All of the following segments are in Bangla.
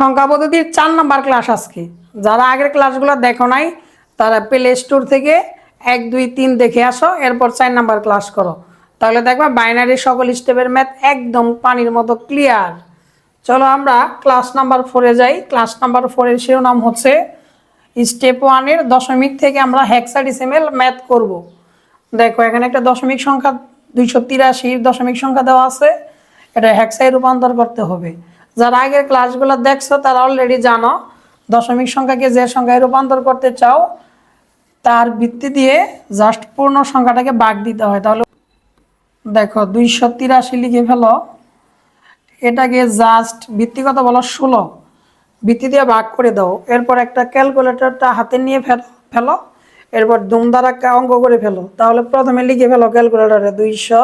সংখ্যা পদ্ধতির চার নাম্বার ক্লাস আজকে। যারা আগের ক্লাসগুলো দেখো নাই, তারা প্লে স্টোর থেকে এক, দুই, তিন দেখে আসো, এরপর চার নাম্বার ক্লাস করো। তাহলে দেখবা বাইনারি সকল স্টেপের ম্যাথ একদম পানির মতো ক্লিয়ার চলো আমরা ক্লাস নাম্বার ফোরে যাই। ক্লাস নাম্বার ফোরের শিরোনাম হচ্ছে স্টেপ ওয়ানের দশমিক থেকে আমরা হেক্সাডিসিমেল ম্যাথ করব। দেখো, এখানে একটা দশমিক সংখ্যা, দুইশো তিরাশি দশমিক সংখ্যা দেওয়া আছে। এটা হেক্সায় রূপান্তর করতে হবে। যারা আগের ক্লাসগুলো দেখছ, তারা অলরেডি জানো, দশমিক সংখ্যাকে যে সংখ্যায় রূপান্তর করতে চাও, তার ভিত্তি দিয়ে জাস্ট পূর্ণ সংখ্যাটাকে বাগ দিতে হয়। তাহলে দেখো, দুইশো তিরাশি লিখে ফেলো। এটাকে জাস্ট ভিত্তিগত বলো ষোলো। ভিত্তি দিয়ে ভাগ করে দাও। এরপর একটা ক্যালকুলেটরটা হাতে নিয়ে ফেলো ফেলো। এরপর দুম দ্বারা অঙ্ক করে ফেলো। তাহলে প্রথমে লিখে ফেলো ক্যালকুলেটরে দুইশো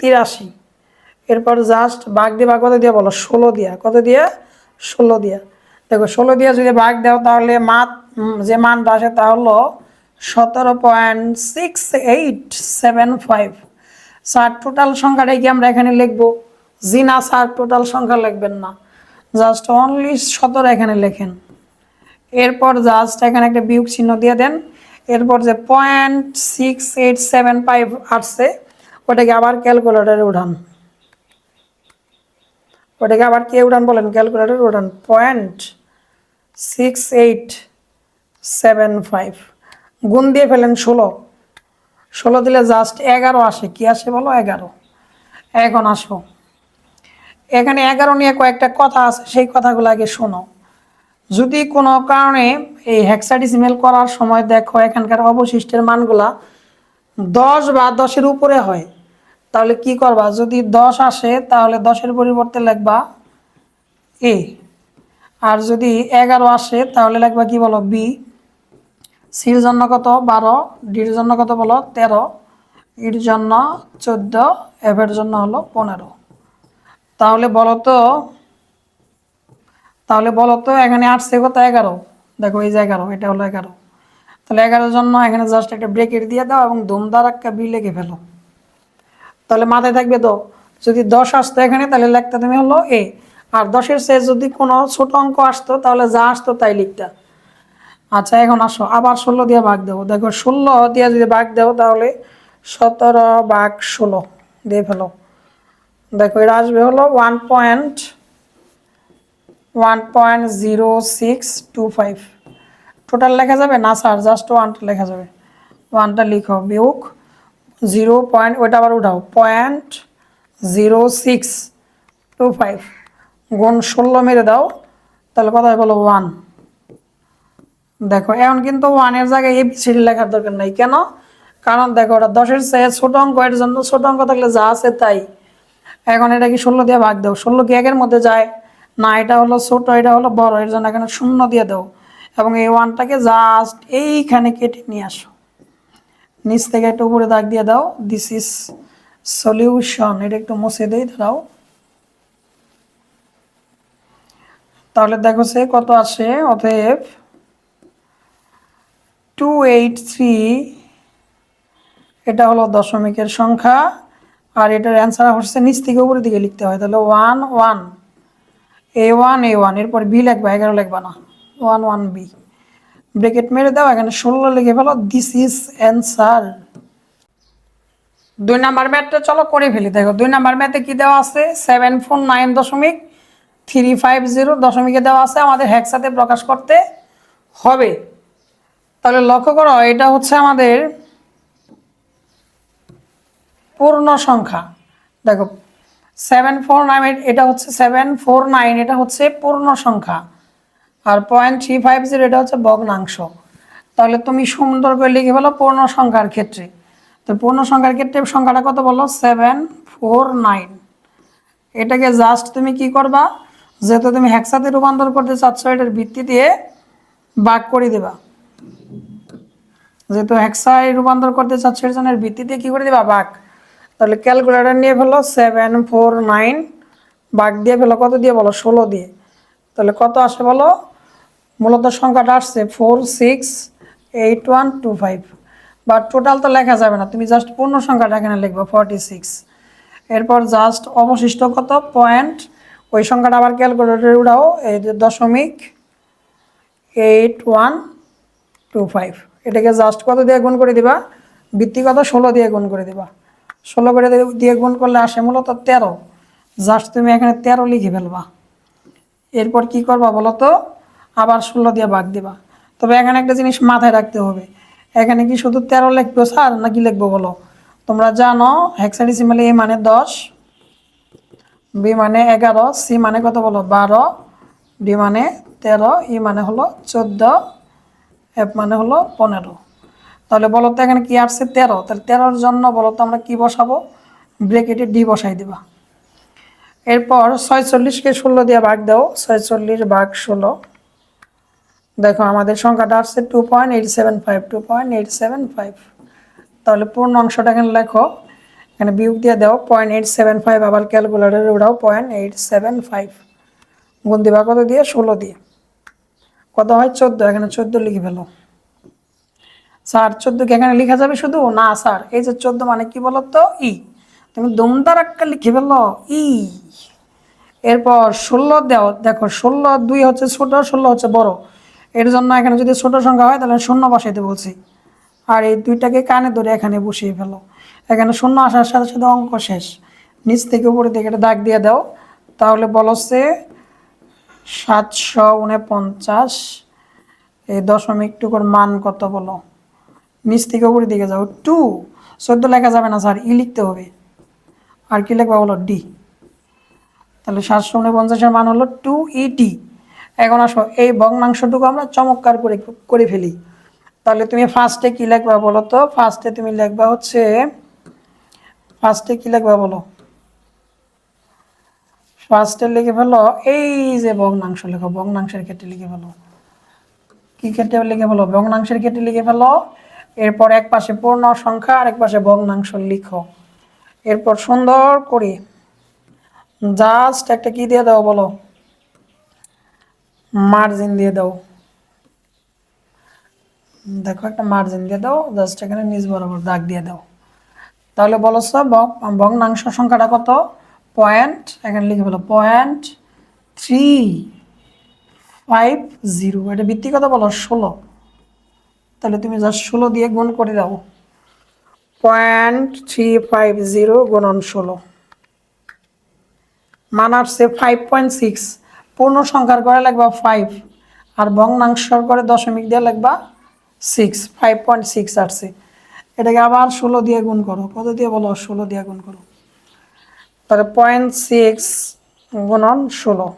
তিরাশি। এরপর জাস্ট বাঘ ভাগ কত দিয়ে বলো? ষোলো দিয়া। কত দিয়া? ষোলো দিয়া। দেখো, ষোলো দিয়া যদি বাঘ দাও, তাহলে মাত যে মানটা আসে তা হলো সতেরো point six eight seven five sir total সংখ্যাটাই কি আমরা এখানে লিখব? জি না স্যার টোটাল সংখ্যা লিখবেন না। জাস্ট অনলি সতেরো এখানে লেখেন। এরপর জাস্ট এখানে একটা বিয়োগ চিহ্ন দিয়ে দেন। এরপর যে point six eight seven five আসছে, ওটাকে আবার ক্যালকুলেটারে উঠান। ওটাকে আবার কে উঠান বলেন? ক্যালকুলেটারে উঠান point six eight seven five গুণ দিয়ে ফেলেন ষোলো। ষোলো দিলে জাস্ট এগারো আসে। কি আসে বলো? এগারো। এখন আসো। এখানে এগারো নিয়ে কয়েকটা কথা আছে, সেই কথাগুলো আগে শোনো। যদি কোনো কারণে এই হেক্সাডিসিমেল করার সময় দেখো এখানকার অবশিষ্টের মানগুলা দশ বা দশের উপরে হয় তাহলে কি করবা? যদি দশ আসে, তাহলে দশের পরিবর্তে লিখবা এ আর যদি এগারো আসে, তাহলে লিখবা কি বলো? বি সির জন্য কত? বারো। ডির জন্য কত বলো? তেরো। ইর জন্য চোদ্দ। এফের জন্য হলো পনেরো। তাহলে বলো তো, তাহলে বলো তো, এখানে আসছে কত? এগারো। দেখো, এই যে এগারো, এটা হলো এগারো। তাহলে এগারোর জন্য এখানে জাস্ট একটা ব্রেকেট দিয়ে দাও এবং ধুমধার একটা বি লিখে ফেলো। তাহলে মাথায় থাকবে তো যদি দশ আসতো এখানে, তাহলে লিখতে তুমি হলো এ। আর দশের সে যদি কোনো ছোট অঙ্ক আসতো, তাহলে যা আসতো তাই লিখতা। আচ্ছা এখন আসো। আবার ষোলো দিয়ে ভাগ দেবো। দেখো, ষোলো দিয়ে যদি ভাগ দেও, তাহলে সতেরো ভাগ ষোলো দিয়ে ফেলো। দেখো, এটা আসবে হলো one point one point zero six two five. Total লেখা যাবে না, স্যার? জাস্ট ওয়ানটা লেখা যাবে। ওয়ানটা লিখো, বিয়োগ। জিরো পয়েন্ট ওইটা আবার উঠাও, point zero six two five. গুণ ষোলো মেরে দাও, তাহলে কথা বলো? ওয়ান। দেখো, এখন কিন্তু ওয়ানের জায়গায় এবিসিডি লেখার দরকার নাই। কেন? কারণ দেখো, ওটা দশের চেয়ে ছোট অঙ্ক, এর জন্য ছোট অঙ্ক থাকলে যা আছে তাই। এখন এটা কি ষোলো দিয়ে ভাগ দাও? ষোলো কি একের মধ্যে যায়? না, এটা হলো ছোট, এটা হলো বড়, এর জন্য এখানে শূন্য দিয়ে দাও। এবং এই ওয়ানটাকে জাস্ট এইখানে কেটে নিয়ে আসো। নিচ থেকে একটু উপরে দাগ দিয়ে দাও। দিস ইজ সলিউশন এটা একটু মুছে দেই, দাঁড়াও। তাহলে দেখো সে কত আসে, অতএব টু এইট থ্রি এটা হলো দশমিকের সংখ্যা, আর এটার অ্যান্সার হচ্ছে নিচ থেকে উপরের দিকে লিখতে হয়। তাহলে one one A one A one এরপর বি লিখবা, এগারো লিখবা না। ওয়ান ওয়ান বি ব্রেকেট মেরে দাও, এখানে ষোলো লিখে ফেলো দিস ইজ অ্যান্সার দুই নাম্বার ম্যাথটা চলো করে ফেলি। দেখো, দুই নাম্বার ম্যাথে কি দেওয়া আছে? সেভেন ফোর নাইন দশমিক থ্রি ফাইভ জিরো দশমিকে দেওয়া আছে আমাদের হ্যাকসাতে প্রকাশ করতে হবে। তাহলে লক্ষ্য করো, এটা হচ্ছে আমাদের পূর্ণ সংখ্যা। দেখো সেভেন ফোর নাইন এটা হচ্ছে সেভেন ফোর নাইন এটা হচ্ছে পূর্ণ সংখ্যা। আর পয়েন্ট থ্রি ফাইভ জিরো এটা হচ্ছে ভগ্নাংশ। তাহলে তুমি সুন্দর করে লিখে বলো পূর্ণ সংখ্যার ক্ষেত্রে। তো পূর্ণ সংখ্যার ক্ষেত্রে সংখ্যাটা কত বলো? সেভেন ফোর নাইন এটাকে জাস্ট তুমি কি করবা? যেহেতু তুমি হ্যাকসাতে রূপান্তর করতে চাচ্ছ, এটার ভিত্তি দিয়ে বাক করে দেবা। যেহেতু হেক্সায় রূপান্তর করতে চাচ্ছ, এর জন্য এর ভিত্তিতে কি করে দিবা? বাঘ তাহলে ক্যালকুলেটার নিয়ে ফেলো সেভেন ফোর নাইন বাঘ দিয়ে ফেলো, কত দিয়ে বলো? ষোলো দিয়ে। তাহলে কত আসে বলো? মূলত সংখ্যাটা আসছে four six eight one two five বা টোটাল তো লেখা যাবে না, তুমি জাস্ট পূর্ণ সংখ্যাটা এখানে লিখবে ফর্টি সিক্স এরপর জাস্ট অবশিষ্ট কত? পয়েন্ট ওই সংখ্যাটা আবার ক্যালকুলেটরে উড়াও, এই দশমিক এইট ওয়ান টু ফাইভ এটাকে জাস্ট কত দিয়ে গুণ করে দিবা? বৃত্তি কত? ষোলো দিয়ে গুণ করে দিবা। ষোলো করে দিয়ে গুণ করলে আসে মূলত তেরো। জাস্ট তুমি এখানে তেরো লিখে ফেলবা। এরপর কি করবা বলো তো আবার ষোলো দিয়ে ভাগ দিবা। তবে এখানে একটা জিনিস মাথায় রাখতে হবে। এখানে কি শুধু তেরো লিখব স্যার, নাকি লিখব বলো? তোমরা জানো হেক্সাডেসিমালে এ মানে দশ বি মানে এগারো সি মানে কত বলো? বারো ডি মানে তেরো ই মানে হলো চোদ্দ এফ মানে হলো পনেরো। তাহলে বলো তো এখানে কি আসছে তেরো? তাহলে তেরোর জন্য বলো তো আমরা কি বসাবো? ব্রেকেটে ডি বসাই দিবা। এরপর ছয়চল্লিশকে ষোলো দিয়ে ভাগ দাও, ছয়চল্লিশ ভাগ ষোলো। দেখো, আমাদের সংখ্যাটা আসছে two point eight seven five two point eight seven five তাহলে পূর্ণ অংশটা এখানে লেখো। এখানে বিয়োগ দিয়ে দাও পয়েন্ট এইট সেভেন ফাইভ আবার ক্যালকুলেটারে উঠাও পয়েন্ট এইট সেভেন ফাইভ গুণ দিবা কত দিয়ে? ষোলো দিয়ে। কত হয়? চোদ্দ, এখানে চোদ্দ লিখে ফেলো। স্যার চোদ্দোকে এখানে লেখা যাবে শুধু? না, স্যার। এই যে চোদ্দ মানে কি বলো তো ই। তুমি দমদার একটা লিখে ফেলো, ই। এরপর ষোলো দেও। দেখো, ষোলো দুই হচ্ছে ছোট, ষোলো হচ্ছে বড়। এর জন্য এখানে যদি ছোট সংখ্যা হয়, তাহলে শূন্য বসাইতে বলছি। আর এই দুইটাকে কানে ধরে এখানে বসিয়ে ফেলো। এখানে শূন্য আসার সাথে সাথে অঙ্ক শেষ। নিচ থেকে উপরে দিকে একটা দাগ দিয়ে দাও। তাহলে বলছে সাতশো উনপঞ্চাশ, এই দশমিক টুকুর মান কত বলো? নিচ থেকে উপরের দিকে যাও। টু। চোদ্দ লেখা যাবে না স্যার, ই লিখতে হবে। আর কি লিখবা বলো? ডি। তাহলে সাতশো উনপঞ্চাশের মান হলো টু ইটি এখন আসো, এই ভগ্নাংশটুকু আমরা চমৎকার করে করে ফেলি। তাহলে তুমি ফার্স্টে কি লিখবা বলো তো? ফার্স্টে তুমি লিখবা হচ্ছে ফার্স্টে কি লিখবা বলো? ফার্স্টে লিখে ফেলো, এই যে ভগ্নাংশ লেখো, ভগ্নাংশের ক্ষেত্রে লিখে ফেলো। কি ক্ষেত্রে লিখে ফেলো? ভগ্নাংশের ক্ষেত্রে লিখে ফেলো, এরপর এক পাশে পূর্ণ সংখ্যা আর এক পাশে ভগ্নাংশ লিখো। এরপর সুন্দর করে জাস্ট একটা কি দিয়ে দাও বলো? মার্জিন দিয়ে দাও। দেখো একটা মার্জিন দিয়ে দাও জাস্ট এখানে নিচ বরাবর দাগ দিয়ে দাও। তাহলে বলো ভগ্নাংশ সংখ্যাটা কত? পয়েন্ট এখানে লিখে ফেলো পয়েন্ট থ্রি ফাইভ জিরো এটা ভিত্তি কত বলো, ষোলো। তাহলে তুমি জাস্ট ষোলো দিয়ে গুণ করে দাও। পয়েন্ট থ্রি ফাইভ জিরো গুণন ষোলো। মান আসছে ফাইভ পয়েন্ট সিক্স পূর্ণ সংখ্যার করে লাগবা ফাইভ আর ভগ্নাংশর করে দশমিক দিয়ে লাগবা সিক্স ফাইভ পয়েন্ট সিক্স আসছে। এটাকে আবার ষোলো দিয়ে গুণ করো। কত দিয়ে বলো? ষোলো দিয়ে গুণ করো। তাহলে পয়েন্ট সিক্স গুণন ষোলো।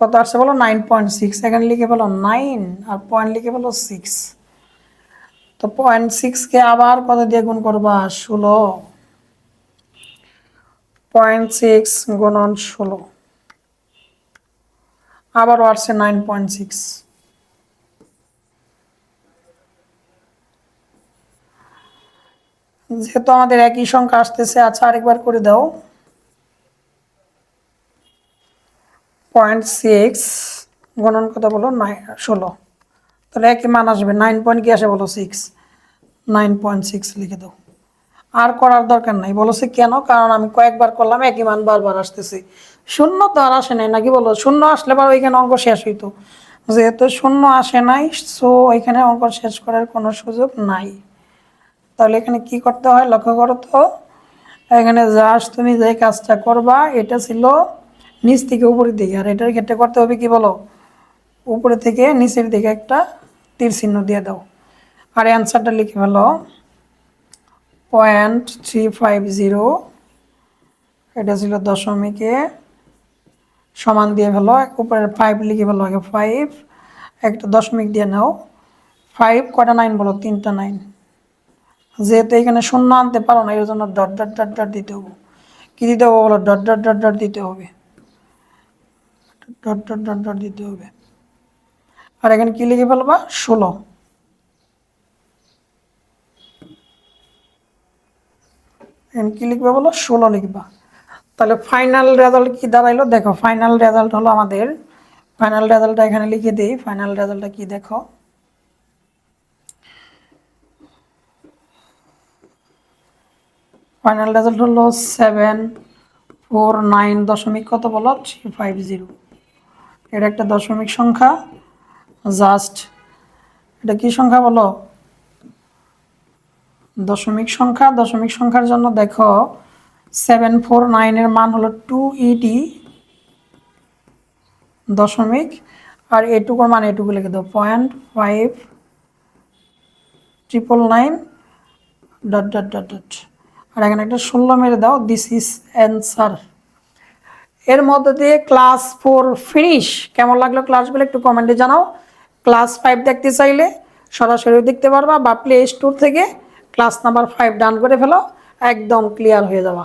কত আসছে বলো? নাইন পয়েন্ট সিক্স এখানে লিখে বলো নাইন আর পয়েন্ট লিখে বলো সিক্স তো পয়েন্ট সিক্সকে আবার কত দিয়ে গুণ করবা? ষোলো। পয়েন্ট সিক্স গুণন ষোলো। আবারও আসছে নাইন পয়েন্ট সিক্স। যেহেতু আমাদের একই সংখ্যা আসতেছে আচ্ছা আরেকবার করে দাও। পয়েন্ট সিক্স, গণন কথা বলো? নাইন ষোলো। তাহলে একই মান আসবে, নাইন পয়েন্ট কি আসে বলো? সিক্স। নাইন পয়েন্ট সিক্স লিখে দাও। আর করার দরকার নাই। বলছে কেন? কারণ আমি কয়েকবার করলাম, একই মান বারবার আসতেছে। শূন্য তো আর আসে নাই, নাকি বলো? শূন্য আসলে পর ওইখানে অঙ্ক শেষ হইতো। যেহেতু শূন্য আসে নাই সো ওইখানে অঙ্ক শেষ করার কোনো সুযোগ নাই। তাহলে এখানে কি করতে হয়? লক্ষ্য করো তো। এখানে জাস্ট তুমি যে কাজটা করবা, এটা ছিল নিচ থেকে উপরের দিকে। আর এটার ক্ষেত্রে করতে হবে কি বলো? উপরে থেকে নিচের দিকে একটা তীর চিহ্ন দিয়ে দাও। আর অ্যান্সারটা লিখে ফেলো। Point three five zero. এটা ছিল দশমিকে। সমান দিয়ে ফেলো উপরে ফাইভ লিখে ফেলো আগে ফাইভ একটা দশমিক দিয়ে নাও। ফাইভ কটা নাইন বলো? তিনটা নাইন যেহেতু এখানে শূন্য আনতে পারো না, এর জন্য ডট ডট ডট ডট দিতে হবে। কী দিতে হবে বলো? ডট ডট ডট ডট দিতে হবে। ডট ডট ডট ডট দিতে হবে। আর এখানে কি লিখে ফেলবা? ষোলো। এখানে কি লিখবে বলো? ষোলো লিখবা। তাহলে ফাইনাল রেজাল্ট কি দাঁড়াইলো? দেখো ফাইনাল রেজাল্ট হলো আমাদের ফাইনাল রেজাল্টটা এখানে লিখে দিই। ফাইনাল রেজাল্টটা কি দেখো? ফাইনাল রেজাল্ট হলো সেভেন ফোর নাইন দশমিক কত বলো? থ্রি ফাইভ জিরো এটা একটা দশমিক সংখ্যা। জাস্ট এটা কি সংখ্যা বলো? দশমিক সংখ্যা, দশমিক সংখ্যার জন্য দেখো সেভেন ফোর নাইনের মান হলো টু ইডি দশমিক, আর এটুকুর মান এটুকু লিখে দাও point five triple nine dot dot dot dot আর এখানে একটা ষোলো মেরে দাও দিস ইজ অ্যান্সার এর মধ্যে দিয়ে ক্লাস ফোর ফিনিশ কেমন লাগল ক্লাসগুলো একটু কমেন্টে জানাও। ক্লাস ফাইভ দেখতে চাইলে সরাসরি দেখতে পারবা বা প্লে স্টোর থেকে ক্লাস নাম্বার ফাইভ ডান করে ফেলো একদম ক্লিয়ার হয়ে যাবা।